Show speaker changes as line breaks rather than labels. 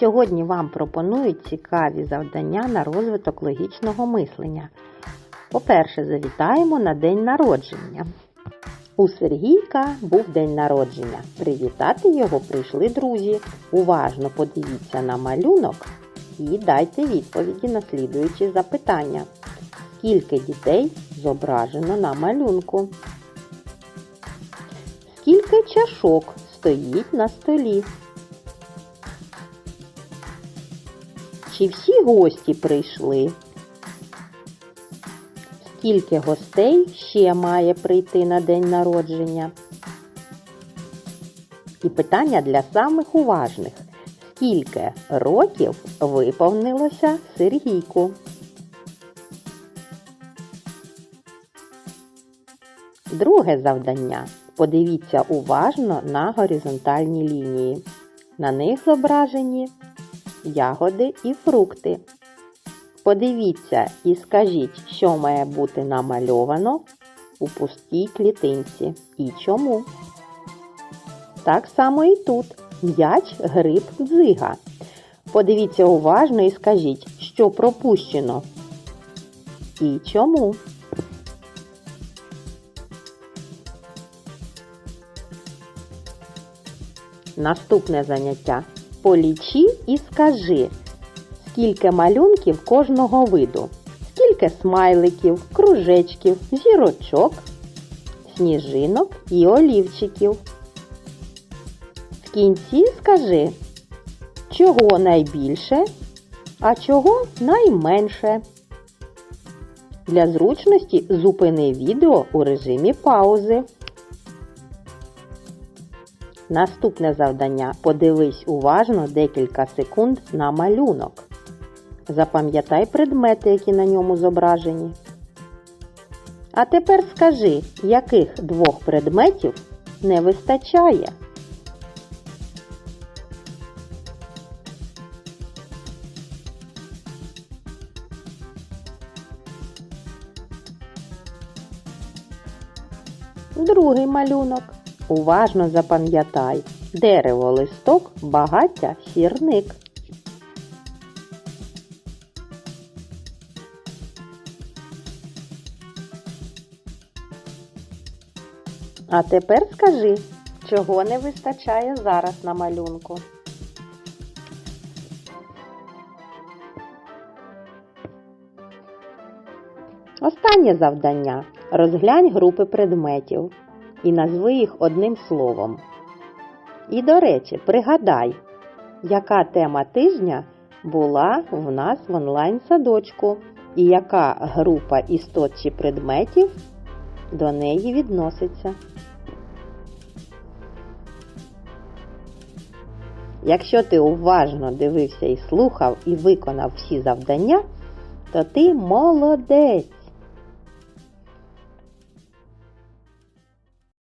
Сьогодні вам пропонують цікаві завдання на розвиток логічного мислення. По-перше, завітаємо на день народження. У Сергійка був день народження. Привітати його прийшли друзі. Уважно подивіться на малюнок і дайте відповіді на слідуючі запитання. Скільки дітей зображено на малюнку? Скільки чашок стоїть на столі? Чи всі гості прийшли? Скільки гостей ще має прийти на день народження? І питання для самих уважних. Скільки років виповнилося Сергійку? Друге завдання. Подивіться уважно на горизонтальні лінії. На них зображені ягоди і фрукти. Подивіться і скажіть, що має бути намальовано у пустій клітинці і чому. Так само і тут м'яч, гриб, дзига. Подивіться уважно і скажіть, що пропущено і чому. Наступне заняття. Полічи і скажи, скільки малюнків кожного виду, скільки смайликів, кружечків, зірочок, сніжинок і олівчиків. В кінці скажи, чого найбільше, а чого найменше. Для зручності зупини відео у режимі паузи. Наступне завдання. Подивись уважно декілька секунд на малюнок. Запам'ятай предмети, які на ньому зображені. А тепер скажи, яких двох предметів не вистачає. Другий малюнок. Уважно запам'ятай. Дерево, листок, багаття, сірник. А тепер скажи, чого не вистачає зараз на малюнку. Останнє завдання. Розглянь групи предметів і назви їх одним словом. І, до речі, пригадай, яка тема тижня була в нас в онлайн-садочку і яка група істот чи предметів до неї відноситься. Якщо ти уважно дивився і слухав і виконав всі завдання, то ти молодець!